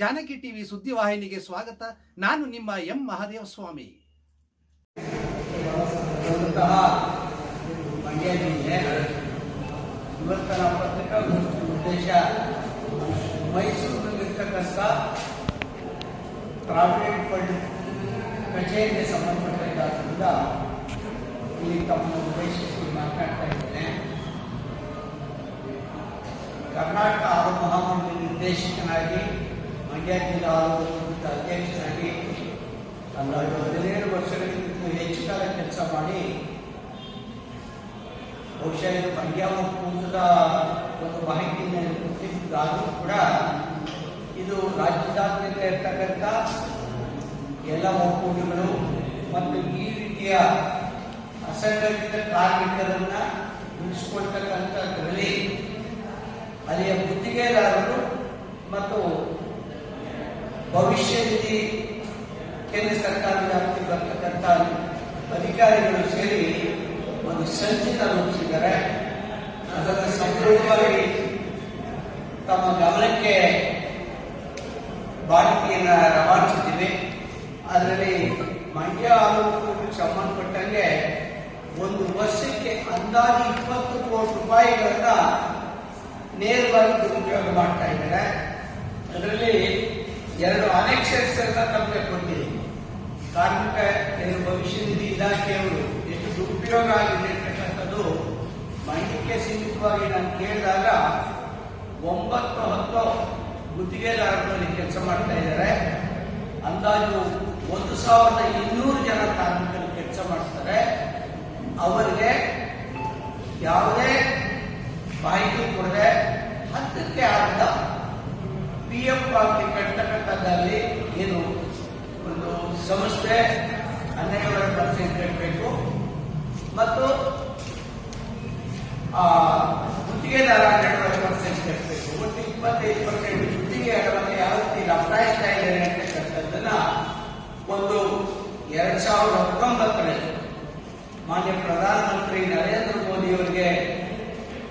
Janaki TV ಸುದ್ದಿವಾಹಿನಿಗೆ ಸ್ವಾಗತ. ನಾನು ನಿಮ್ಮ ಎಂ ಮಹಾದೇವ ಸ್ವಾಮಿ. ಉದ್ದೇಶ ಕಚೇರಿಗೆ ಇಲ್ಲಿ ತಮ್ಮನ್ನು ಉದ್ದೇಶಿಸಿ ಇದ್ದೇನೆ ಕರ್ನಾಟಕ ಆರೋಗ್ಯ ಮಹಾಮಂಡಳಿ ನಿರ್ದೇಶಕನಾಗಿ ಮಂಡ್ಯ ಜಿಲ್ಲಾ ಆರೋಗ್ಯ ಅಧ್ಯಕ್ಷರಾಗಿ ಅಂದಾಜು ಹದಿನೇಳು ವರ್ಷಗಳಿಗಿಂತ ಹೆಚ್ಚು ಕಾಲ ಕೆಲಸ ಮಾಡಿ ಬಹುಶಃ ಮಂಡ್ಯ ಒಕ್ಕೂಟದ ಒಂದು ಮಾಹಿತಿಯನ್ನು ಕೊಟ್ಟಿದ್ದಾದರೂ ಕೂಡ ಇದು ರಾಜ್ಯದಾದ್ಯಂತ ಇರ್ತಕ್ಕಂಥ ಎಲ್ಲ ಒಕ್ಕೂಟಗಳು ಮತ್ತು ಈ ರೀತಿಯ ಅಸಂಘಟಿತ ಕಾರ್ಮಿಕರನ್ನ ಉಳಿಸಿಕೊಳ್ತಕ್ಕಂಥದ್ರಲ್ಲಿ ಅಲ್ಲಿಯ ಗುತ್ತಿಗೆದಾರರು ಮತ್ತು ಭವಿಷ್ಯ ನಿಧಿ ಕೇಂದ್ರ ಸರ್ಕಾರದ ವ್ಯಾಪ್ತಿ ಬರ್ತಕ್ಕಂಥ ಅಧಿಕಾರಿಗಳು ಸೇರಿ ಒಂದು ಸಂಚಿತ ರೂಪಿಸಿದ್ದಾರೆ. ಅದನ್ನು ಸಂಪೂರ್ಣವಾಗಿ ತಮ್ಮ ಗಮನಕ್ಕೆ ಬಾಡಿಕೆಯನ್ನ ರವಾನಿಸಿದ್ದೀವಿ ಅದರಲ್ಲಿ ಮಂಡ್ಯ ಆರೋಗ್ಯಕ್ಕೆ ಸಂಬಂಧಪಟ್ಟಂಗೆ ಒಂದು ವರ್ಷಕ್ಕೆ ಅಂದಾಜು ಇಪ್ಪತ್ತು ಕೋಟಿ ರೂಪಾಯಿಗಳನ್ನ ನೇರವಾಗಿ ದುರುಪಯೋಗ ಮಾಡ್ತಾ ಇದ್ದಾರೆ. ಅದರಲ್ಲಿ ಎರಡು ಅನೆಕ್ಷರ್ಸ್ ಎಲ್ಲ ತಮಗೆ ಕೊಟ್ಟಿದೆ. ಕಾರ್ಮಿಕ ಭವಿಷ್ಯ ನಿಧಿ ಇಲಾಖೆಯವರು ಎಷ್ಟು ದುರುಪಯೋಗ ಆಗಿದೆ ಅಂತಕ್ಕಂಥದ್ದು ಮಾಹಿತಿಗೆ ಸೀಮಿತವಾಗಿ ನಾನು ಕೇಳಿದಾಗ ಒಂಬತ್ತು ಹತ್ತು ಗುತ್ತಿಗೆದಾರರಲ್ಲಿ ಕೆಲಸ ಮಾಡ್ತಾ ಇದ್ದಾರೆ. ಅಂದಾಜು ಒಂದು ಸಾವಿರದ ಇನ್ನೂರು ಜನ ಕಾರ್ಮಿಕರು ಕೆಲಸ ಮಾಡ್ತಾರೆ. ಅವರಿಗೆ ಯಾವುದೇ ಮಾಹಿತಿ ಕೊಡದೆ ಹತ್ತಕ್ಕೆ ಅರ್ಧ ಪಿ ಎಫ್ ಪಾವತಿ ಕಟ್ತಕ್ಕಂಥದ್ದಲ್ಲಿ ಏನು ಒಂದು ಸಂಸ್ಥೆ ಹನ್ನೆರಡು ಪರ್ಸೆಂಟ್ ಕಟ್ಟಬೇಕು ಮತ್ತು ಆ ಗುತ್ತಿಗೆದಾರ ಹನ್ನೆರಡೂವರೆ ಪರ್ಸೆಂಟ್ ಕಟ್ಟಬೇಕು ಒಟ್ಟು ಇಪ್ಪತ್ತೈದು ಪರ್ಸೆಂಟ್ ಗುತ್ತಿಗೆ ಹಣವನ್ನು ಯಾವ ರೀತಿ ಲಭ್ಯಾಯಿಸ್ತಾ ಇದ್ದಾರೆ ಅಂತಕ್ಕಂಥದ್ದನ್ನ ಒಂದು ಎರಡ್ ಸಾವಿರದ ಹತ್ತೊಂಬತ್ತರಲ್ಲಿ ಮಾನ್ಯ ಪ್ರಧಾನಮಂತ್ರಿ ನರೇಂದ್ರ ಮೋದಿ ಅವರಿಗೆ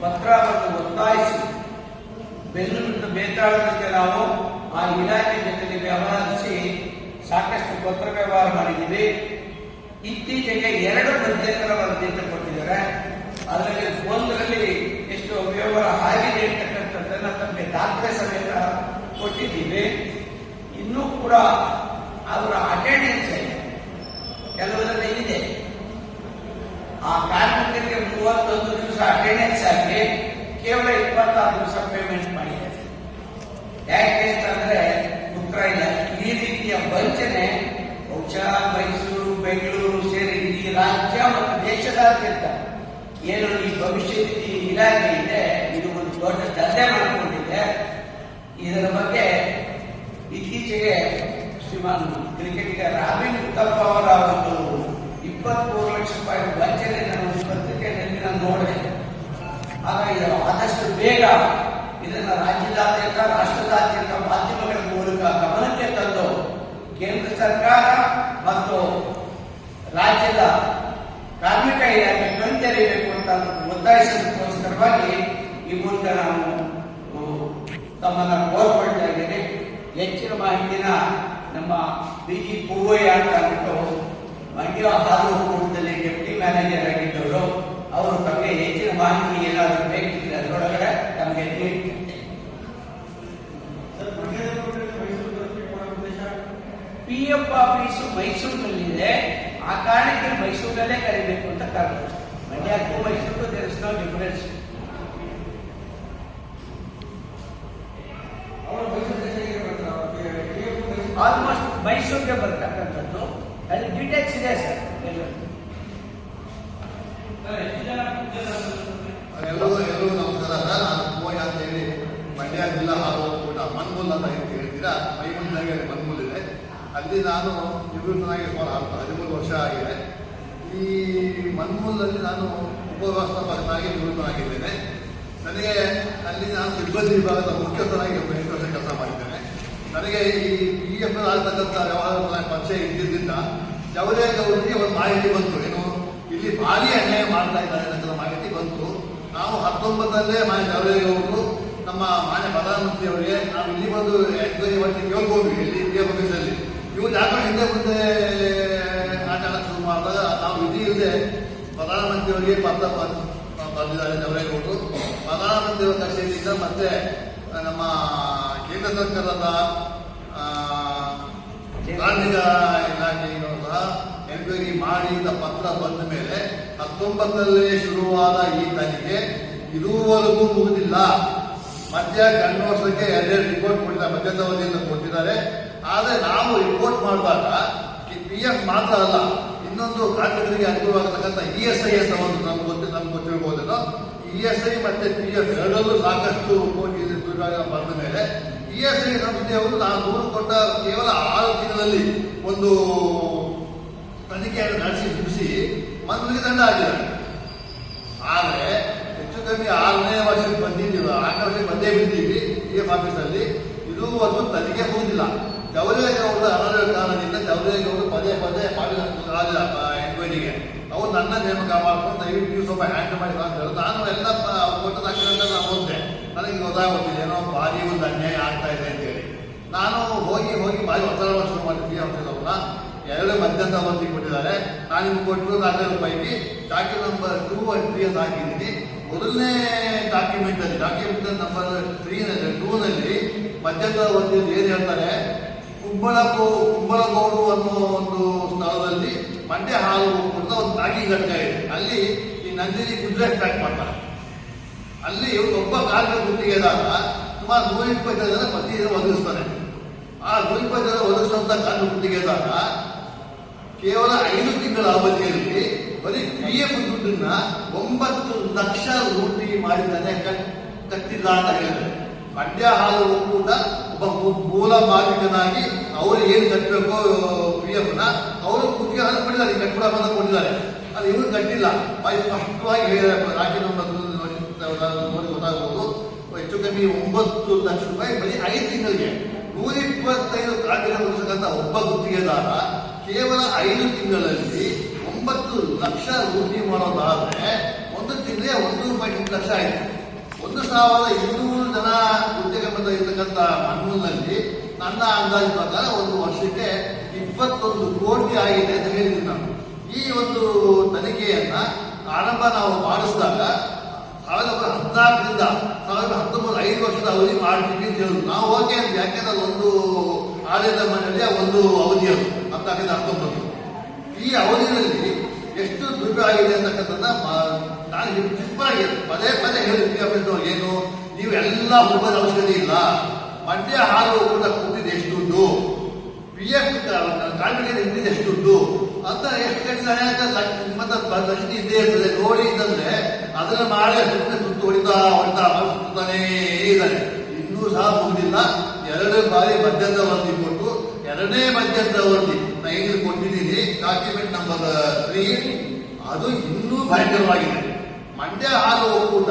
ಪತ್ರ ಬರೆದು ಒತ್ತಾಯಿಸಿ ಬೆಂಗಳೂರಿನ ನಾವು ಆ ಇಲಾಖೆ ಜೊತೆಗೆ ವ್ಯವಹರಿಸಿ ಸಾಕಷ್ಟು ಪತ್ರ ವ್ಯವಹಾರ ಮಾಡಿದ್ದೀವಿ. ಇತ್ತೀಚೆಗೆ ಎರಡು ಮಧ್ಯಂತರ ವರದಿಯನ್ನು ಕೊಟ್ಟಿದ್ದಾರೆ. ಅದರಲ್ಲಿ ಒಂದರಲ್ಲಿ ಎಷ್ಟು ವ್ಯವಹಾರ ಆಗಿದೆ ಅಂತಕ್ಕಂಥದ್ದನ್ನ ತಮಗೆ ದಾಖಲೆ ಸಮೇತ ಕೊಟ್ಟಿದ್ದೀವಿ. ಇನ್ನೂ ಕೂಡ ಅದರ ಅಟೆಂಡೆನ್ಸ್ ಕೆಲವರಲ್ಲಿ ಇದೆ. ಆ ಕಾರ್ಮಿಕರಿಗೆ ಮೂವತ್ತೊಂದು ದಿವಸ ಅಟೆಂಡೆನ್ಸ್ ಆಗಿ ಕೇವಲ ಇಪ್ಪತ್ತಾರು ದಿವಸ ಪೇಮೆಂಟ್ ಮಾಡಿದೆ ಯಾಕೆ ಅಂದ್ರೆ ಉತ್ತರ ಇಲ್ಲ ಈ ರೀತಿಯ ವಂಚನೆ ಬಹುಶಃ ಮೈಸೂರು, ಬೆಂಗಳೂರು ಸೇರಿ ಈ ರಾಜ್ಯ ಮತ್ತು ದೇಶದಾದ್ಯಂತ ಏನು ಈ ಭವಿಷ್ಯ ನಿಧಿ ಇಲಾಖೆ ಇದೆ, ಇದು ಒಂದು ದೊಡ್ಡ ದಂಧೆ ಮಾಡಿಕೊಂಡಿದೆ. ಇದರ ಬಗ್ಗೆ ಇತ್ತೀಚೆಗೆ ಶ್ರೀಮಾನ್ ಕ್ರಿಕೆಟಿಗ ರಾಬಿನ್ ಉತ್ತಪ್ಪ ಅವರ ಒಂದು ಇಪ್ಪತ್ಮೂರು ಲಕ್ಷ ರೂಪಾಯಿ ವಂಚನೆ, ನಾನು ಪತ್ರಿಕೆಯಲ್ಲಿ ನಾನು ನೋಡಿದೆ ಹಾಗಾಗಿ ಆದಷ್ಟು ಬೇಗ ರಾಜ್ಯದಾದ್ಯಂತ, ರಾಷ್ಟ್ರದಾದ್ಯಂತ ಮಾಧ್ಯಮಗಳ ಮೂಲಕ ಗಮನಕ್ಕೆ ತಂದು ಕೇಂದ್ರ ಸರ್ಕಾರ ಮತ್ತು ರಾಜ್ಯದ ಕಾರ್ಮಿಕ ಇಲಾಖೆ ಕಣ್ತೆರೆಯಬೇಕು ಅಂತ ಒತ್ತಾಯಿಸೋದಕ್ಕೋಸ್ಕರವಾಗಿ ಈ ಮೂಲಕ ನಾವು ತಮ್ಮನ್ನು ಕೋರ್ಕೊಳ್ತಾ ಇದ್ದೇನೆ ಹೆಚ್ಚಿನ ಮಾಹಿತಿನ ನಮ್ಮ ಬಿ ಜಿ ಪೂವಯ್ಯ ಅಂತ ಅಂದ್ಬಿಟ್ಟು ಮಂಡ್ಯ ಹಾಲು ಡೆಪ್ಟಿ ಮ್ಯಾನೇಜರ್ ಆಗಿದ್ದವರು, ಅವರು ತಮಗೆ ಹೆಚ್ಚಿನ ಮಾಹಿತಿ ಏನಾದರೂ ಬೇಕಿದ್ರೆ ಅದರೊಳಗಡೆ ತಮಗೆ ನೀಡ್ತಾರೆ ಪಿ ಎಫ್ ಆಫೀಸು ಮೈಸೂರಿನಲ್ಲಿದೆ. ಆ ಕಾರಣಕ್ಕೆ ಮೈಸೂರಲ್ಲೇ ಕರಿಬೇಕು ಅಂತ ಕಾರಣ ಮಂಡ್ಯಕ್ಕೂ Mysuru there is no difference almost ಮೈಸೂರಿಗೆ ಬರ್ತಕ್ಕಂಥದ್ದು. ಅಲ್ಲಿ ಡೀಟೇಲ್ಸ್ ಇದೆ ಸರ್. ಎಲ್ಲರೂ. ಎಲ್ಲರೂ ನಮಸ್ಕಾರ. ಸರ್ ನಾನು ಪೋಯ ಅಂತ ಹೇಳಿ ಮಂಡ್ಯ ಜಿಲ್ಲಾ ಹಾಲು ಮನ್ಮುಲ್ ಮನ್ಮೂಲ್ ಅಂತ ಹೇಳ್ತೀರಾ? ಮೈಮುಲ್ ಇದೆ ಅಲ್ಲಿ ನಾನು ನಿವೃತ್ತನಾಗಿ ಸುಮಾರು ಹದಿಮೂರು ವರ್ಷ ಆಗಿದೆ. ಈ ಮನ್ಮೂಲಲ್ಲಿ ನಾನು ಉಪವ್ಯವಸ್ಥಾಪಕನಾಗಿ ನಿವೃತ್ತನಾಗಿದ್ದೇನೆ ನನಗೆ ಅಲ್ಲಿ ನಾನು ಸಿಬ್ಬಂದಿ ವಿಭಾಗದ ಮುಖ್ಯಸ್ಥನಾಗಿ ಎಂಟು ವರ್ಷ ಕೆಲಸ ಮಾಡಿದ್ದೇನೆ. ನನಗೆ ಈ ಪಿ ಎಫ್ ಆಗ್ತಕ್ಕಂಥ ವ್ಯವಹಾರ ಪರಿಚಯ ಇದ್ದಿದ್ದರಿಂದ ಯಾವುದೇ ಅವರಿಗೆ ಒಂದು ಮಾಹಿತಿ ಬಂತು. ಏನು, ಇಲ್ಲಿ ಭಾರಿ ಅನ್ಯಾಯ ಮಾಡ್ತಾ ಇದ್ದಾರೆ ಅನ್ನೋದರ ಮಾಹಿತಿ ಬಂತು. ನಾವು ಹತ್ತೊಂಬತ್ತಲ್ಲೇ ಮಾನ್ಯ ಅವರು ನಮ್ಮ ಮಾನ್ಯ ಪ್ರಧಾನಮಂತ್ರಿಯವರಿಗೆ ನಾವು ಇಲ್ಲಿ ಬಂದು ಎಂಕ್ವೈರಿ ಮಾಡಿ ಕೇಳ್ಕೊಂಡ್ವಿ ಇಲ್ಲಿ ಪಿ ಎಫ್ ಆಫೀಸಲ್ಲಿ ಯಾಕೋ ಹಿಂದೆ ಮುಂದೆ ಆಟ ಶುರು ಮಾಡಿದಾಗ ನಾವು ವಿಧಿ ಇಲ್ಲದೆ ಪ್ರಧಾನಮಂತ್ರಿಯವರಿಗೆ ಪತ್ರ ಬಂದಿದ್ದಾರೆ ಅವರೇ ದೇವರೇಗೌಡರು ಪ್ರಧಾನಮಂತ್ರಿ ಅವರ ಕಚೇರಿಯಿಂದ ಮತ್ತೆ ನಮ್ಮ ಕೇಂದ್ರ ಸರ್ಕಾರದ ಕಾರ್ಮಿಕ ಇಲಾಖೆಯೂ ಸಹ ಎನ್ಕ್ವೈರಿ ಮಾಡಿ ಅಂತ ಪತ್ರ ಬಂದ ಮೇಲೆ ಹತ್ತೊಂಬತ್ತರಲ್ಲೇ ಶುರುವಾದ ಈ ತನಿಖೆ ಇದುವರೆಗೂ ಮುಗಿದಿಲ್ಲ. ಮಧ್ಯ ಕಣ್ಣು ವರ್ಷಕ್ಕೆ ಎರಡೆರಡು ರಿಪೋರ್ಟ್ ಕೊಟ್ಟಿದ್ದಾರೆ. ಮಧ್ಯದವಧಿಯಿಂದ ಕೊಟ್ಟಿದ್ದಾರೆ. ಆದರೆ ನಾವು ರಿಪೋರ್ಟ್ ಮಾಡಿದಾಗ ಪಿ ಎಫ್ ಮಾತ್ರ ಅಲ್ಲ, ಇನ್ನೊಂದು ಕಾರ್ಮಿಕರಿಗೆ ಅನುಕೂಲವಾಗತಕ್ಕಂಥ ಇ ಎಸ್ ಐ ಎಸ್ ಒಂದು ನಮ್ಗೆ ಗೊತ್ತಿ ನಮ್ಗೆ ಗೊತ್ತಿರ್ಬೋದೇನೋ? ಇ ಎಸ್ ಐ ಮತ್ತೆ ಪಿ ಎಫ್ ಎರಡರಲ್ಲೂ ಸಾಕಷ್ಟು ಕೋಟಿ ಬಂದ ಮೇಲೆ ಇ ಎಸ್ ಐ ಸಂಸ್ಥೆಯವರು ನಾನು ದೂರು ಕೊಟ್ಟ ಕೇವಲ ಆರು ತಿಂಗಳಲ್ಲಿ ಒಂದು ತನಿಖೆಯನ್ನು ನಡೆಸಿ ಮುಗಿಸಿ ಮಂತ್ರಿಗೆ ದಂಡ ಆಗಿದೆ ಆದರೆ ಹೆಚ್ಚು ಕಮ್ಮಿ ಆರನೇ ವರ್ಷಕ್ಕೆ ಬಂದಿದ್ದೀವಿ, ಆರನೇ ವರ್ಷಕ್ಕೆ ಬಂದೇ ಬಿದ್ದೀವಿ ಪಿ ಎಫ್ ಆಫೀಸಲ್ಲಿ ಇದುವರೆಗೂ ತನಿಖೆ ಮುಗಿದಿಲ್ಲ ಜವರೇಗೌಡರ ಅನರ್ಹ ಕಾರಣದಿಂದ ಜವರೇಗೌಡರು ಪದೇ ಪದೇ ಮಾಡಿದ ಎನ್ಕ್ವೈರಿಗೆ. ಅವ್ರು ನನ್ನ ನೇಮಕ ಮಾಡ್ಕೊಂಡು ದಯವಿಟ್ಟು ನೀವು ಸ್ವಲ್ಪ ಹ್ಯಾಂಡಲ್ ಮಾಡಿ ಅಂತ ಹೇಳಿ. ನಾನು ಎಲ್ಲ ಕೊಟ್ಟದ ತಕ್ಷಣ ನಾನು ಹೋದೆ ನನಗೆ ಗೊತ್ತಾಗುತ್ತಿದೆ ಏನೋ ಭಾರಿ ಒಂದು ಅನ್ಯಾಯ ಆಗ್ತಾ ಇದೆ ಅಂತೇಳಿ ನಾನು ಹೋಗಿ ಹೋಗಿ ಭಾರಿ ಒತ್ತಡ ಶುರು ಮಾಡಿದ್ವಿ ಅವ್ರನ್ನ. ಎರಡು ಮಧ್ಯಂತರ ವರದಿ ಕೊಟ್ಟಿದ್ದಾರೆ. ನಾನು ನಿಮ್ಗೆ ಕೊಟ್ಟಿರೋ ದಾಖಲೆ ಪೈಕಿ document number two and three ಅಂತ ಹಾಕಿದ್ದೀನಿ. ಮೊದಲನೇ ಡಾಕ್ಯುಮೆಂಟ್ ಅಲ್ಲಿ ಡಾಕ್ಯುಮೆಂಟ್ ನಂಬರ್ ತ್ರೀ ಟೂನಲ್ಲಿ ಮಧ್ಯಂತರ ವರದಿಯಲ್ಲಿ ಏನು ಹೇಳ್ತಾರೆ? ಕುಂಬಳಕೋ ಕುಂಬಳಗೋಡು ಅನ್ನೋ ಒಂದು ಸ್ಥಳದಲ್ಲಿ ಮಂಡ್ಯ ಹಾಲು ಅಂತ ಒಂದು ತಾಗಿ ಘಟ್ಟ ಇದೆ. ಅಲ್ಲಿ ಈ ನಂದಿನಿ ಕುದುರೆ ಪ್ಯಾಕ್ ಮಾಡ್ತಾರೆ. ಅಲ್ಲಿ ಒಬ್ಬ ಕಾರ್ಮಿಕ ಗುತ್ತಿಗೆದಾರ ಸುಮಾರು ನೂರ ಇಪ್ಪತ್ತೈದು ಜನ ಪ್ರತಿ ದಿನ ಒದಗಿಸ್ತಾನೆ ಆ ನೂರ ಇಪ್ಪತ್ತು ಜನ ಒದಗಿಸುವಂತ ಕಾರ್ಮಿಕ ಗುತ್ತಿಗೆದಾರ ಕೇವಲ ಐದು ತಿಂಗಳ ಅವಧಿಯಲ್ಲಿ ಬರೀ ಪಿ ಎಫ್ ದುಡ್ಡನ್ನ ಒಂಬತ್ತು ಲಕ್ಷ ಲೂಟಿ ಮಾಡಿದ್ದಾನೆ ಕಟ್- ಕಟ್ಟಿಲ್ಲ ಅಂತ ಹೇಳಿದ್ದಾರೆ. ಮಂಡ್ಯ ಹಾಲು ಒಕ್ಕೂಟ ಒಬ್ಬ ಮೂಲ ಮಾಲೀಕನಾಗಿ ಅವರು ಏನು ಕಟ್ಟಬೇಕು ಪಿ ಅವರು ಗುತ್ತಿಗೆ ಹಣ ಕೊಟ್ಟಿದ್ದಾರೆ ಕಟ್ಬಿಡ ಹಣ ಕೊಟ್ಟಿದ್ದಾರೆ. ಅದು ಇವರು ಕಟ್ಟಿಲ್ಲ. ಬಾಯಿ ಸ್ಪಷ್ಟವಾಗಿ ಹೇಳಿದ್ದಾರೆ ರಾಜ್ಯ ನೋಡಿ ಗೊತ್ತಾಗಬಹುದು ಹೆಚ್ಚು ಕಮ್ಮಿ ಒಂಬತ್ತು ಲಕ್ಷ ರೂಪಾಯಿ ಬರೀ ಐದು ತಿಂಗಳಿಗೆ. ನೂರ ಇಪ್ಪತ್ತೈದು ಕಾರ್ಮಿಕ ಮುಗಿಸತಕ್ಕಂಥ ಒಬ್ಬ ಗುತ್ತಿಗೆದಾರ ಕೇವಲ ಐದು ತಿಂಗಳಲ್ಲಿ ಒಂಬತ್ತು ಲಕ್ಷ ವೃದ್ಧಿ ಮಾಡೋದಾದ್ರೆ ಒಂದು ತಿಂಗಳೇ ಒಂದು ಎಂಟು ಲಕ್ಷ ಆಯಿತು. ಒಂದು ಸಾವಿರದ ಇನ್ನೂರು ಜನ ಉದ್ಯೋಗ ಬಂದ ಇರ್ತಕ್ಕಂಥ ಮಣ್ಣೂರಿನಲ್ಲಿ ನನ್ನ ಅಂದಾಜು ಪ್ರಕಾರ ಒಂದು ವರ್ಷಕ್ಕೆ ಇಪ್ಪತ್ತೊಂದು ಕೋಟಿ ಆಗಿದೆ ಅಂತ ಹೇಳಿದ್ದೀನಿ ನಾನು ಈ ಒಂದು ತನಿಖೆಯನ್ನ ಆರಂಭ ನಾವು ಮಾಡಿಸಿದಾಗ ಸಾವಿರದ ಒಂಬೈನೂರ ಹದಿನಾಲ್ಕರಿಂದ ಸಾವಿರದ ಹತ್ತೊಂಬತ್ತು ಐದು ವರ್ಷದ ಅವಧಿ ಮಾಡ್ತೀವಿ ಅಂತ ಹೇಳಿದ್ರು. ನಾವು ಓಕೆ ಅಂತ ಯಾಕೆಂದ್ರೆ ಒಂದು ಆಡಳಿತ ಮಂಡಳಿಯ ಒಂದು ಅವಧಿ ಅದು, ಹದಿನಾಲ್ಕರಿಂದ ಹತ್ತೊಂಬತ್ತು. ಈ ಅವಧಿಯಲ್ಲಿ ಎಷ್ಟು ದುಡ್ಡು ಆಗಿದೆ ಅಂತಕ್ಕಂಥದ್ದನ್ನ ನಾನು ಸಿಂಪಲ್ ಆಗಿ ಪದೇ ಪದೇ ಹೇಳಿ ಏನು ನೀವು ಎಲ್ಲ ಹೋಗೋದ ಅವಶ್ಯಕತೆ ಇಲ್ಲ. ಮಂಡ್ಯ ಹಾಲು ಕೂಡ ಕೊಟ್ಟಿದ್ದು ಎಷ್ಟು ದುಡ್ಡು ಪಿ ಎಫ್ ಕಾರ್ಮಿಕರಿಗೆ ಹಿಂದಿದ್ದು ಎಷ್ಟು ದುಡ್ಡು ಅಂತ ಎಷ್ಟು ಕಟ್ಟಿದ್ದಾರೆ ಅಂತ ಹತ್ರ ರಸೀದಿ ಇದ್ದೇ ಇರ್ತದೆ. ನೋಡಿ ಅಂತಂದ್ರೆ ಅದನ್ನ ಮಾಡಿ ಸುಮ್ಮನೆ ಸುತ್ತು ಹೊಡಿತಾ ಹೊಡಿತಾ ಸುತ್ತಾನೇ ಇದ್ದಾರೆ ಇನ್ನೂ ಸಹ ಮುಗಿದಿಲ್ಲ. ಎರಡನೇ ಬಾರಿ ಮಧ್ಯಂತರ ವರದಿ ಕೊಟ್ಟು ಎರಡನೇ ಮಧ್ಯಂತರ ವರದಿ ನೈನ್ ಕೊಟ್ಟಿದ್ದೀನಿ. ಡಾಕ್ಯುಮೆಂಟ್ ನಂಬರ್ ತ್ರೀ ಅದು ಇನ್ನೂ ಭಯಂಕರವಾಗಿದೆ. ಮಂಡ್ಯ ಹಾಲು ಒಕ್ಕೂಟ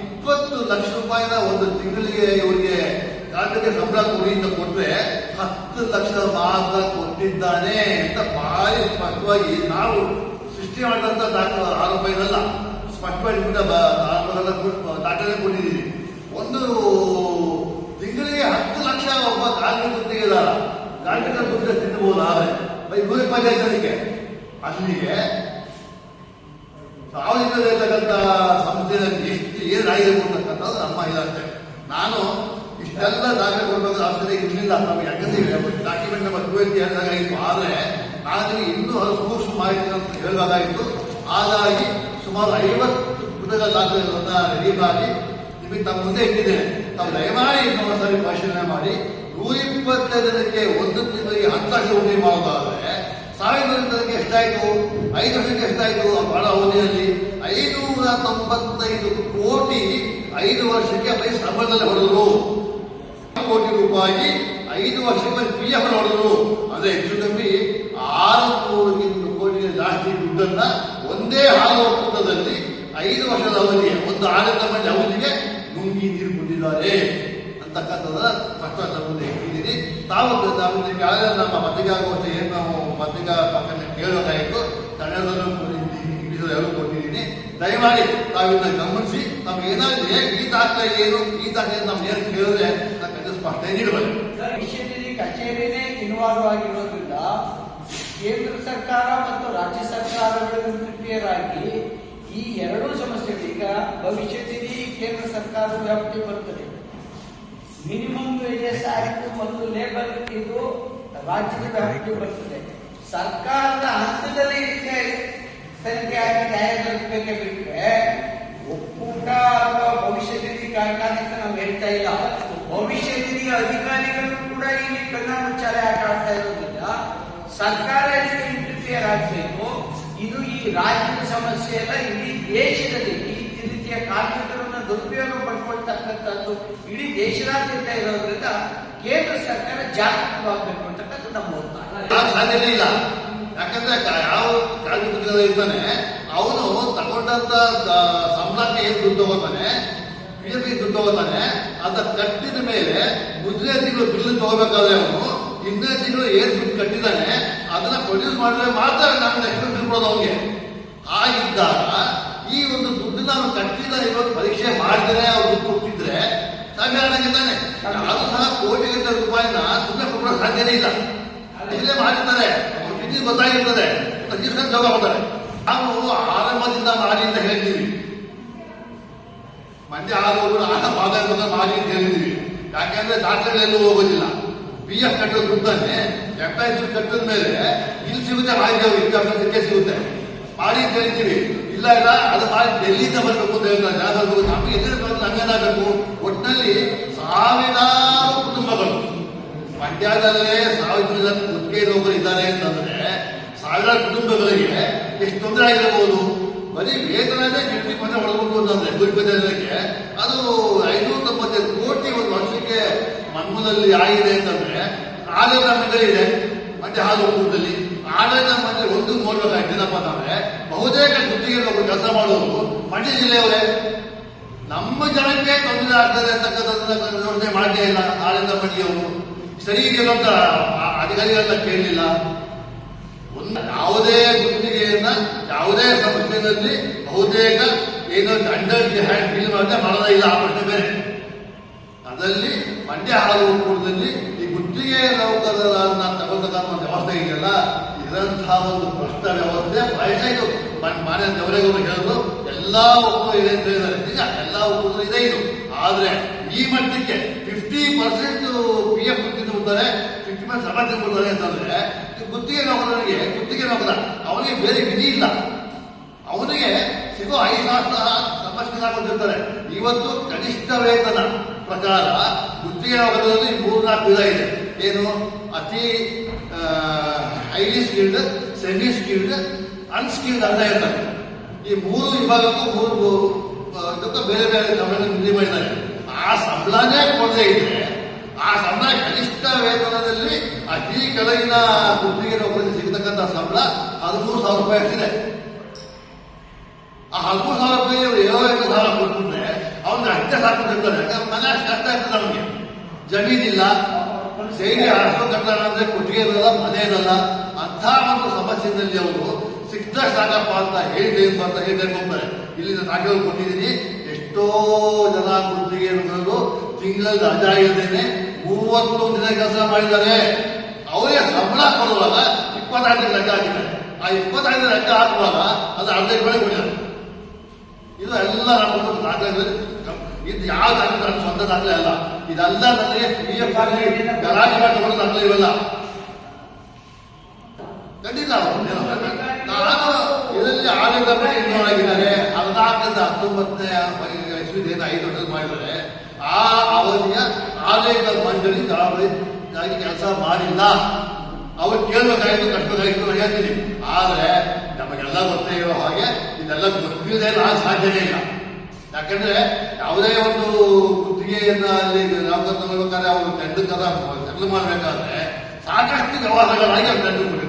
ಇಪ್ಪತ್ತು ಲಕ್ಷ ರೂಪಾಯಿನ ಒಂದು ತಿಂಗಳಿಗೆ ಇವರಿಗೆ ಕಾರ್ಮಿಕ ಸಂಬಳ ಕೊಡಿ ಅಂತ ಕೊಟ್ರೆ ಹತ್ತು ಲಕ್ಷ ಮಾತ್ರ ಕೊಟ್ಟಿದ್ದಾನೆ ಅಂತ ಭಾರಿ ಸ್ಪಷ್ಟವಾಗಿ ನಾವು ಸೃಷ್ಟಿ ಮಾಡಿದಂತ ಆರೋಪ ಇರಲ್ಲ ಸ್ಪಷ್ಟವಾಗಿ ದಾಖಲೆ ಕೊಟ್ಟಿದ್ದೀವಿ. ಒಂದು ತಿಂಗಳಿಗೆ ಹತ್ತು ಲಕ್ಷ ಒಬ್ಬ ಕಾರ್ಮಿಕ ತೆಗೆದ ಕಾರ್ಮಿಕ ದುಡ್ಡು ತಿನ್ನಬಹುದಾದ್ರೆ ಬೈ ನೂರ ಇಪ್ಪತ್ತೈದು ಜನಕ್ಕೆ. ಅಲ್ಲಿಗೆ ಸಾವಿರದ ಇರತಕ್ಕಂಥ ಸಂಸ್ಥೆಯಲ್ಲಿ ಎಷ್ಟು ಏನಾಗಿದೆ ಅಂತಕ್ಕಂಥದ್ದು ನಮ್ಮ ಇಲಾಖೆ. ನಾನು ಇಷ್ಟೆಲ್ಲ ದಾಖಲೆ ಕೊಡಬೇಕು ಅವಶ್ಯಕತೆ ಇರಲಿಲ್ಲ ನಮಗೆ. ಯಾಕಂದ್ರೆ ಡಾಕ್ಯುಮೆಂಟ್ ನಂಬರ್ ಟೂ ಹೇಳಿದಾಗಾಯಿತು ಆದರೆ ನಾನು ಇನ್ನೂ ಸೂಕ್ಷ್ಮ ಮಾಹಿತಿ ಅಂತ ಹೇಳಬೇಕಾಗಿತ್ತು ಹಾಗಾಗಿ ಸುಮಾರು ಐವತ್ತು ಪುಟಗಳ ದಾಖಲೆಗಳನ್ನ ರೆಡಿ ಮಾಡಿ ನಿಮಗೆ ತಮ್ಮ ಮುಂದೆ ಇಟ್ಟಿದ್ದೇನೆ. ತಮ್ಮ ದಯಮಾಡಿ ಇನ್ನೊಂದು ಸರಿ ಪರಿಶೀಲನೆ ಮಾಡಿ. ನೂರ ಇಪ್ಪತ್ತೈದು ಜನಕ್ಕೆ ಒಂದು ತಿಂಗಳಿಗೆ ಹತ್ತು ಲಕ್ಷ ಉಂಡಿ ಮಾಡೋದಾದ್ರೆ ಸಾವಿರದ ಜನಕ್ಕೆ ಎಷ್ಟಾಯ್ತು? ಐದು ವರ್ಷಕ್ಕೆ ಎಷ್ಟಾಯಿತು? ಬಹಳ ಅವಧಿಯಲ್ಲಿ ಐನೂರ ತೊಂಬತ್ತೈದು ಕೋಟಿ ಐದು ವರ್ಷಕ್ಕೆ ಬರೀ ಸಂಬಳದಲ್ಲಿ ಹೊಡೆದ್ರು. ಕೋಟಿ ರೂಪಾಯಿ ಐದು ವರ್ಷಕ್ಕೆ ಪಿ ಎಫ್ ನೋಡಿದ್ರು ಅದೇ ಹೆಚ್ಚು ಕಮ್ಮಿ ಆರು ನೂರು ಕೋಟಿಗೆ ಜಾಸ್ತಿ ದುಡ್ಡನ್ನ ಒಂದೇ ಹಾಲು ಒಕ್ಕೂಟದಲ್ಲಿ ಐದು ವರ್ಷದ ಅವಧಿಗೆ, ಒಂದು ಆಡಳಿತ ಮಂಡಳಿ ಅವಧಿಗೆ ನುಂಗಿ ನೀರು ಕೊಟ್ಟಿದ್ದಾರೆ ಅಂತಕ್ಕಂಥದ್ದನ್ನ ಸ್ಪಷ್ಟ ತಮ್ಮನ್ನು ಇಟ್ಟಿದ್ದೀನಿ ತಾವು ತಾವು ಯಾವ್ದಾದ್ರು ನಮ್ಮ ಪತ್ರಿಕಾಗೋಷ್ಠಿ ಏನು ನಾವು ಪತ್ರಿಕಾ ಪಕ್ಕದಲ್ಲಿ ಕೇಳಬೇಕಾಯಿತು ಇಂಗ್ಲೀಷಲ್ಲಿ ಎರಡು ಕೊಟ್ಟಿದ್ದೀನಿ. ದಯಮಾಡಿ ತಾವಿಂದ ಗಮನಿಸಿ ನಮ್ಗೆ ಏನಾದ್ರು ಹೇಗೆ ಗೀತ ಆಗ್ತಾ ಇದೆ ಏನು ಈ ದಾಖಲೆ ನಮ್ಗೆ ಏನು ಕೇಳಿದ್ರೆ ಸ್ಪಷ್ಟನೆ ನೀಡಬೇಕು ಭವಿಷ್ಯದಲ್ಲಿ ಕಚೇರಿನೇ ಇನ್ವಾಲ್ವ್ ಆಗಿರೋದ್ರಿಂದ ಕೇಂದ್ರ ಸರ್ಕಾರ ಮತ್ತು ರಾಜ್ಯ ಸರ್ಕಾರಗಳು ಪ್ರಿಪೇರ್ ಆಗಿ ಈ ಎರಡೂ ಸಮಸ್ಯೆಗಳು ಈಗ ಭವಿಷ್ಯದಲ್ಲಿ ಕೇಂದ್ರ ಸರ್ಕಾರ ವ್ಯಾಪ್ತಿ ಬರ್ತದೆ. ಮಿನಿಮಮ್ ವೇಜಸ್ ಆಕ್ಟ್ ಮತ್ತು ಲೇಬರ್ ಇದು ರಾಜ್ಯದ ವ್ಯಾಪ್ತಿ ಬರ್ತದೆ. ಸರ್ಕಾರದ ಹಂತದಲ್ಲಿ ಇದಕ್ಕೆ ತನಿಖೆ ನ್ಯಾಯ ದೊರಕಬೇಕೆ ಬಿಟ್ಟರೆ ಒಕ್ಕೂಟ ಅಥವಾ ಭವಿಷ್ಯ ನಿಧಿ ಕಾರ್ಖಾನೆ ನಾವು ಹೇಳ್ತಾ ಇಲ್ಲ. ಭವಿಷ್ಯ ನಿಧಿ ಅಧಿಕಾರಿಗಳು ಕೂಡ ಇಲ್ಲಿ ಕಣ್ಣ ಮುಚ್ಚಾಲೆ ಆಟ ಆಡ್ತಾ ಇರೋದ್ರಿಂದ ಸರ್ಕಾರ ಇದಕ್ಕೆ ಇಂಟರ್ಫಿಯರ್ ಇದು ಈ ರಾಜ್ಯದ ಸಮಸ್ಯೆ ಅಲ್ಲ, ಇಡೀ ದೇಶದಲ್ಲಿ ಈ ರೀತಿಯ ಕಾರ್ಮಿಕರನ್ನ ದುರುಪಯೋಗ ಪಡ್ಕೊಳ್ತಕ್ಕಂಥದ್ದು ಇಡೀ ದೇಶದಾದ್ಯಂತ ಇರೋದ್ರಿಂದ ಕೇಂದ್ರ ಸರ್ಕಾರ ಜಾಗೃತವಾಗಬೇಕು ಅಂತಕ್ಕಂಥ ನಮ್ಮ ಒತ್ತಾಯ. ಇಲ್ಲ. ಯಾಕಂದ್ರೆ ಯಾವ ಕಾರ್ಮಿಕ ಇರ್ತಾನೆ ಅವನು ತಗೊಂಡಂತ ಸಂಬಳಕ್ಕೆ ಏನ್ ದುಡ್ಡು ತಗೋತಾನೆ ಪಿ ಎಫ್ ದುಡ್ಡು ತಗೋತಾನೆ ಅದ ಕಟ್ಟಿದ ಮೇಲೆ ಮುಂದಿನ ತಿಂಗಳು ಬಿಲ್ ತಗೋಬೇಕಾದ್ರೆ ಅವನು, ಹಿಂದಿನ ತಿಂಗಳು ಏನ್ ದುಡ್ಡು ಕಟ್ಟಿದಾನೆ, ಅದನ್ನ ಪ್ರೊಡ್ಯೂಸ್ ಮಾಡಿದ್ರೆ ಮಾತ್ರ ನಾನು ನೆಕ್ಸ್ಟ್ ಬಿಲ್ ಕೊಡೋದು ಅವನಿಗೆ. ಹಾಗಿದ್ದಾಗ ಈ ಒಂದು ದುಡ್ಡು ನಾನು ಕಟ್ಟಿದ ಇವತ್ತು ಪರೀಕ್ಷೆ ಮಾಡಿದ್ರೆ ಅವ್ರು ಕೊಟ್ಟಿದ್ರೆ ತಾನೆ. ಅದು ಸಹ ಕೋಟಿಗಟ್ಟಲೆ ರೂಪಾಯಿನ ಸುಮ್ಮನೆ ಕೊಡೋ ಸಾಧ್ಯನೇ ಇಲ್ಲ. ಇಲ್ಲೇ ಮಾಡಿರ್ತಾರೆ, ಅವ್ರ ಗೊತ್ತಾಗಿರ್ತದೆ. ತಗ್ಗಿಸ್ಕೊಂಡು ಹೋಗ್ತಾರೆ ನಾವು ಆರಂಭದಿಂದ ಮಾಡಿ ಅಂತ ಹೇಳ್ತೀವಿ. ಮಂಡ್ಯ ಆರೋಗ್ಯ ಆರಂಭ ಆಧಾರದ ಮಾಡಿ ಅಂತ ಹೇಳಿದೀವಿ ಯಾಕೆಂದ್ರೆ ದಾಖಲೆಲ್ಲೂ ಹೋಗೋದಿಲ್ಲ. ಪಿ ಎಫ್ ಕಟ್ಟೋ ದುಡ್ಡನ್ನೇ ಎಂಪ್ಲಾಯ್ ದುಡ್ಡು ಕಟ್ಟಿದ ಮೇಲೆ ಇಲ್ಲಿ ಸಿಗುತ್ತೆ ಮಾಹಿತಿ ಅವ್ರು ವಿದ್ಯಾಭ್ಯಾಸಕ್ಕೆ ಸಿಗುತ್ತೆ. ಮಾಡಿ ಅಂತ ಇಲ್ಲ ಇಲ್ಲ, ಅದು ಮಾಡಿ ಡೆಲ್ಲಿಯಿಂದ ಬರಬೇಕು ಅಂತ ಹೇಳ್ತಾರೆ ಯಾವ್ದಾದ್ರು ನಮಗೆ ಎದುರು ಬಂದು ನಮ್ಗೇನಾಗಬೇಕು ಒಟ್ಟಿನಲ್ಲಿ ಸಾವಿರಾರು ಕುಟುಂಬಗಳು. ಮಂಡ್ಯದಲ್ಲೇ ಸಾವಿರ ಜನ ಗುತ್ತಿಗೆ ಇದ್ದಾರೆ ಅಂತಂದ್ರೆ ಸಾವಿರಾರು ಕುಟುಂಬಗಳಿಗೆ ಎಷ್ಟು ತೊಂದರೆ ಆಗಿರಬಹುದು ಬರೀ ವೇತನನೇ ಫಿಫ್ಟಿ ಪರ್ಸೆಂಟ್ ಒಳಗೊಂಡು ಅಂತಂದ್ರೆ ಗುರುಪೇಟೆ ಅದು ಐನೂರ ತೊಂಬತ್ತೈದು ಕೋಟಿ ಒಂದು ವರ್ಷಕ್ಕೆ ಮನ್ಮೂಲಲ್ಲಿ ಆಗಿದೆ ಅಂತಂದ್ರೆ ಆಡಳಿತ ಮಂಡಳಿ ಇದೆ. ಮತ್ತೆ ಹಾಲು ಒಕ್ಕೂಟದಲ್ಲಿ. ಆಡಳಿತ ಮಂಡಳಿ ಒಂದು ನೋಡ್ಬೇಕಾಯ್ತು ಏನಪ್ಪ ಅಂದ್ರೆ ಬಹುತೇಕ ಗುತ್ತಿಗೆ ಕೆಲಸ ಮಾಡೋರು ಮಂಡ್ಯ ಜಿಲ್ಲೆಯವರೇ. ನಮ್ಮ ಜನಕ್ಕೆ ತೊಂದರೆ ಆಗ್ತದೆ ಅಂತಕ್ಕಂಥದ್ದನ್ನ ಯೋಚನೆ ಮಾಡಲೇ ಇಲ್ಲ ಆಡಳಿತ ಮಂಡಳಿಯವರು ಸರಿ ಇದೆಯಲ್ಲ ಅಂತ ಅಧಿಕಾರಿಗಳನ್ನ ಕೇಳಲಿಲ್ಲ. ಒಂದು ಯಾವುದೇ ಗುತ್ತಿಗೆಯನ್ನ ಯಾವುದೇ ಸಂಸ್ಥೆಯಲ್ಲಿ ಬಹುತೇಕ ಏನು ಅಂಡರ್ ಹ್ಯಾಂಡ್ ಬಿಲ್ ಮಾಡಿದ್ರೆ ಮಾಡೋದೇ ಇಲ್ಲ ಆ ಪ್ರಶ್ನೆ ಬೇರೆ. ಅದರಲ್ಲಿ ಮಂಡ್ಯ ಹಾಲು ಒಕ್ಕೂಟದಲ್ಲಿ ಈ ಗುತ್ತಿಗೆ ನೌಕರರನ್ನ ತಗೊಳ್ತಕ್ಕಂಥ ಒಂದು ವ್ಯವಸ್ಥೆ ಇದೆಯಲ್ಲ ಇದರಂತಹ ಒಂದು ಭ್ರಷ್ಟ ವ್ಯವಸ್ಥೆ ಬಯಸ ಇದು ಮನ್- ಮಾನ್ಯ ದೇವರೇಗೌಡರು ಹೇಳಿದ್ರು, ಎಲ್ಲಾ ಒಕ್ಕೂಟ ಇದೆ ಅಂತ ಹೇಳಿದ್ದಾರೆ. ನಿಜ ಎಲ್ಲಾ ಒಕ್ಕೂಟರು ಇದೆ ಇದು. ಆದ್ರೆ ಈ ಮಟ್ಟಕ್ಕೆ ಫಿಫ್ಟಿ ಪರ್ಸೆಂಟ್ ಪಿ ಎಫ್ ಗುತ್ತಿಗೆ ಬರ್ತಾರೆ ಫಿಫ್ಟಿ ಪರ್ಸೆಂಟ್ ಸಮಾಜ ಬರ್ತಾರೆ ಅಂತಂದ್ರೆ ಗುತ್ತಿಗೆ ನೌಕರನಿಗೆ ಗುತ್ತಿಗೆ ನೌಕರ, ಅವನಿಗೆ ಬೇರೆ ವಿಧಿ ಇಲ್ಲ. ಅವನಿಗೆ ಸಿಗೋ ಐದು ಸಾವಿರ ಸಮಸ್ಯೆ ಇವತ್ತು ಕನಿಷ್ಠ ವೇತನ ಪ್ರಕಾರ ಗುತ್ತಿಗೆ ಮೂರು ನಾಲ್ಕು ವಿಧ ಇದೆ. ಏನು? ಅತಿ highly skilled semi skilled unskilled ಅಂತ ಹೇಳ್ತಾರೆ ಈ ಮೂರು ವಿಭಾಗಕ್ಕೂ ಮೂರು ಇದಕ್ಕೂ ಬೇರೆ ಬೇರೆ ಸಂಬಳ ಮಾಡಿದ್ದಾರೆ. ಆ ಸಂಬಳನೇ ಕೊಡದೇ ಇದ್ರೆ ಆ ಸಂಬಳ ಕನಿಷ್ಠ ವೇತನದಲ್ಲಿ ಅತಿ ಕೆಳಗಿನ ಗುತ್ತಿಗೆ ನೌಕರಿಗೆ ಸಿಗತಕ್ಕಂಥ ಸಂಬಳ ಹದಿಮೂರು ಸಾವಿರ ರೂಪಾಯಿ ಆಗ್ತಿದೆ ಆ ಹದಿಮೂರು ಸಾವಿರ ರೂಪಾಯಿ ಅವ್ರು ಏನೋ ಎಂಟು ಸಾವಿರ ಕೊಟ್ಬಿಟ್ರೆ ಅವ್ನಿಗೆ ಅಷ್ಟೇ ಸಾಕೊಂಡಿರ್ತಾರೆ ಮನೆ ಕಷ್ಟ ಆಗ್ತದೆ ನಮಗೆ. ಜಮೀನಿಲ್ಲ ಸೇರಿ ಅಷ್ಟು ಕಟ್ಟಣ ಅಂದ್ರೆ ಕೊಟ್ಟಿಗೆ ಇರಲ್ಲ, ಮನೆ ಇರಲ್ಲ. ಅಂಥ ಒಂದು ಸಮಸ್ಯೆಯಲ್ಲಿ ಅವರು ಸಿಕ್ತ ಸಾಕಪ್ಪ ಅಂತ ಹೇಳಿದೆ ಅಂತ ಹೇಳಿ ಇಲ್ಲಿ ನಾನು ದಾಖಲೆ ಕೊಟ್ಟಿದ್ದೀನಿ ಎಷ್ಟೋ ಜನ ಗುತ್ತಿಗೆ ತಿಂಗಳಲ್ಲಿ ರಜಾ ಇಲ್ಲದೇನೆ ಮೂವತ್ತು ದಿನ ಕೆಲಸ ಮಾಡಿದ್ದಾರೆ ಅವರೇ ಸಂಬಳ ಕೊಡುವಾಗ ಇಪ್ಪತ್ತೈದು ಲೆಕ್ಕ ಹಾಕಿದ್ದಾರೆ ಆ ಇಪ್ಪತ್ತೈದು ರಜೆ ಹಾಕುವಾಗ ಅದು ಅರ್ಧ ಬೆಳೆ ಕೊಡಿದ್ದಾರೆ ಇದು ಎಲ್ಲ ನಮ್ಮ ಇದೆ ಯಾವ ದಾಖಲೆ ಸ್ವಂತ ದಾಖಲೆ ಅಲ್ಲ ಇದೆಲ್ಲ ನನಗೆ ಪಿ ಎಫ್ ಆಗಲಿ ಗಲಾಟೆ ಮಾಡಿಕೊಂಡು ದಾಖಲೆ ಇವೆಲ್ಲ ಖಂಡಿತ ನಾನು ಇದರಲ್ಲಿ ಆಡಳಿತ ಆಗಿದ್ದಾರೆ ಹದಿನಾಲ್ಕರಿಂದ ಹತ್ತೊಂಬತ್ತನೇ ಇಸ್ವಿ ಏನು ಐದು ವರ್ಷದ ಮಾಡಿದರೆ ಆ ಅವಧಿಯ ಆಡಳಿತ ಮಂಡಳಿ ದಳಾವಳಿ ಕೆಲಸ ಮಾಡಿಲ್ಲ. ಅವ್ರು ಕೇಳ್ಬೇಕಾಗಿತ್ತು ಕಟ್ಟಬೇಕಾಗಿತ್ತು ನಾನು ಹೇಳ್ತೀನಿ. ಆದರೆ ನಮಗೆಲ್ಲ ಗೊತ್ತೇ ಇರೋ ಹಾಗೆ ಇದೆಲ್ಲ ಗೊತ್ತಿಲ್ಲದೆ ನಾನು ಸಾಧ್ಯನೇ ಇಲ್ಲ. ಯಾಕಂದ್ರೆ ಯಾವುದೇ ಒಂದು ಗುತ್ತಿಗೆಯನ್ನ ಅಲ್ಲಿ ನಾವು ತಗೊಳ್ಬೇಕಾದ್ರೆ ಅವರು ಟೆಂಡರ್ ಕದ ಮಾಡಬೇಕಾದ್ರೆ ಸಾಕಷ್ಟು ವ್ಯವಹಾರಗಳಾಗಿ ಅವ್ರು ಟೆಂಡರ್ ಕೊಟ್ಟಿದ್ದಾರೆ